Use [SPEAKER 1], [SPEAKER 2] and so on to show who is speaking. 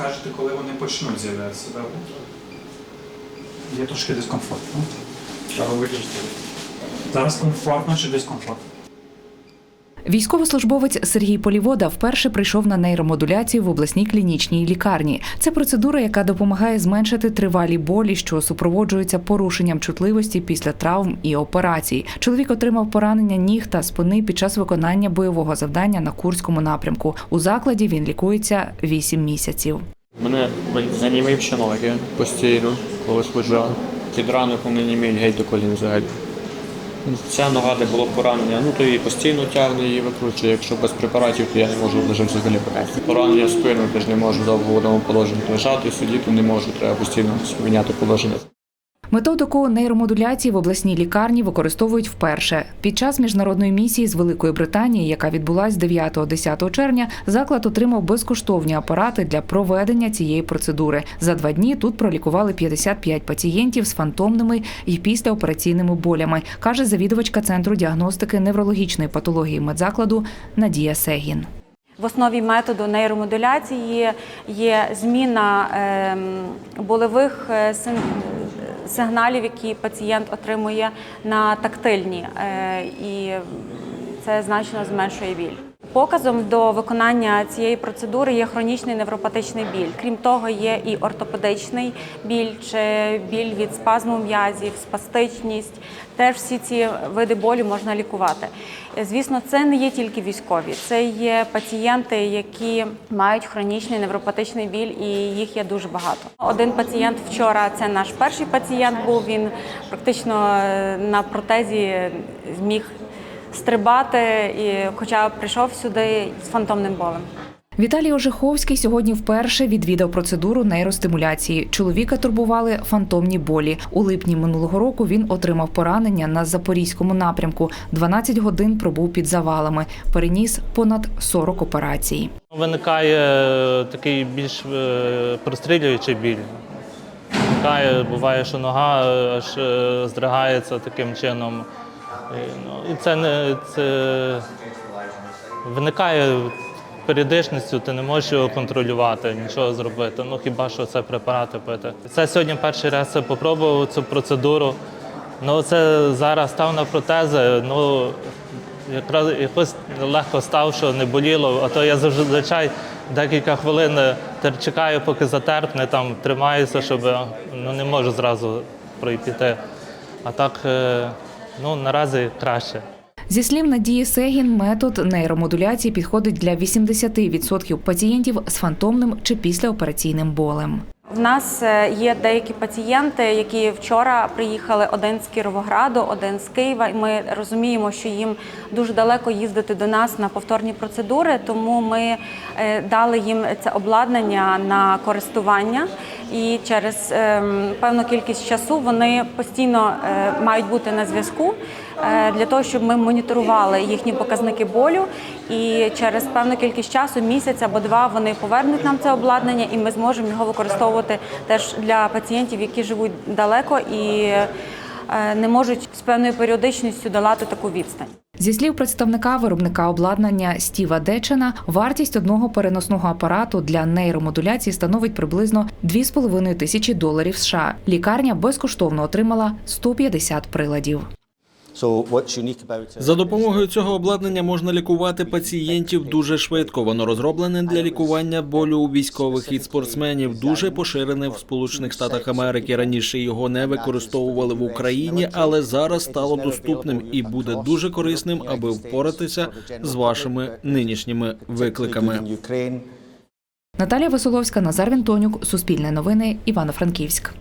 [SPEAKER 1] скажете, коли вони почнуть з'являтися, так? Є трошки дискомфортно.
[SPEAKER 2] Ви?
[SPEAKER 1] Зараз комфортно чи дискомфортно?
[SPEAKER 3] Військовослужбовець Сергій Полівода вперше прийшов на нейромодуляцію в обласній клінічній лікарні. Це процедура, яка допомагає зменшити тривалі болі, що супроводжуються порушенням чутливості після травм і операцій. Чоловік отримав поранення ніг та спини під час виконання бойового завдання на Курському напрямку. У закладі він лікується 8 місяців.
[SPEAKER 2] Мене занімівші ноги постійно, коли служив. Під ранок не німіють геть до колін взагалі. Ця нога, де було поранення, ну то її постійно тягне, її викручує. Якщо без препаратів, то я не можу лише взагалі понести. Поранення спину теж не можу довго в одному положенні лежати, сидіти не можу, треба постійно міняти положення.
[SPEAKER 3] Методику нейромодуляції в обласній лікарні використовують вперше. Під час міжнародної місії з Великої Британії, яка відбулась 9-10 червня, заклад отримав безкоштовні апарати для проведення цієї процедури. За два дні тут пролікували 55 пацієнтів з фантомними і післяопераційними болями, каже завідувачка центру діагностики неврологічної патології медзакладу Надія Сегін.
[SPEAKER 4] В основі методу нейромодуляції є зміна ем, болевих е, сигналів, які пацієнт отримує на тактильні, е, і це значно зменшує біль. Показом до виконання цієї процедури є хронічний невропатичний біль. Крім того, є і ортопедичний біль чи біль від спазму м'язів, спастичність. Теж всі ці види болю можна лікувати. Звісно, це не є тільки військові, це є пацієнти, які мають хронічний невропатичний біль, і їх є дуже багато. Один пацієнт вчора, це наш перший пацієнт був. Він практично е, на протезі зміг стрибати, і хоча прийшов сюди з фантомним болем.
[SPEAKER 3] Віталій Ожеховський сьогодні вперше відвідав процедуру нейростимуляції. Чоловіка турбували фантомні болі. У липні минулого року він отримав поранення на запорізькому напрямку. 12 годин пробув під завалами. Переніс понад 40 операцій.
[SPEAKER 5] Виникає е, такий більш е, прострілюючий біль. Виникає, буває, що нога е, аж здригається таким чином. І, ну, це не це виникає періодичністю, ти не можеш його контролювати, нічого зробити. Ну хіба що це препарати пити. Це сьогодні перший раз я попробував цю процедуру. Ну це зараз став на протези. Ну якраз якось легко став, що не боліло, а то я зазвичай декілька хвилин е, чекаю, поки затерпне, там тримаюся, щоб ну, не можу зразу пройти. А так, е, ну наразі краще.
[SPEAKER 3] Зі слів Надії Сегін, метод нейромодуляції підходить для 80% пацієнтів з фантомним чи післяопераційним болем.
[SPEAKER 4] В нас е, є деякі пацієнти, які вчора приїхали один з Кіровограду, один з Києва. Ми розуміємо, що їм дуже далеко їздити до нас на повторні процедури, тому ми е, дали їм це обладнання на користування. І через ем, певну кількість часу вони постійно е, мають бути на зв'язку для того, щоб ми моніторували їхні показники болю. І через певну кількість часу, місяць або два, вони повернуть нам це обладнання, і ми зможемо його використовувати теж для пацієнтів, які живуть далеко і е, не можуть з певною періодичністю долати таку відстань.
[SPEAKER 3] Зі слів представника виробника обладнання Стіва Дечена, вартість одного переносного апарату для нейромодуляції становить приблизно 2,5 тисячі доларів США. Лікарня безкоштовно отримала 150 приладів.
[SPEAKER 6] За допомогою цього обладнання можна лікувати пацієнтів дуже швидко. Воно розроблене для лікування болю у військових і спортсменів. Дуже поширене в Сполучених Штатах Америки. Раніше його не використовували в Україні, але зараз стало доступним і буде дуже корисним, аби впоратися з вашими нинішніми викликами.
[SPEAKER 3] Наталія Веселовська, Назар Вінтонюк, Суспільне новини, Івано-Франківськ.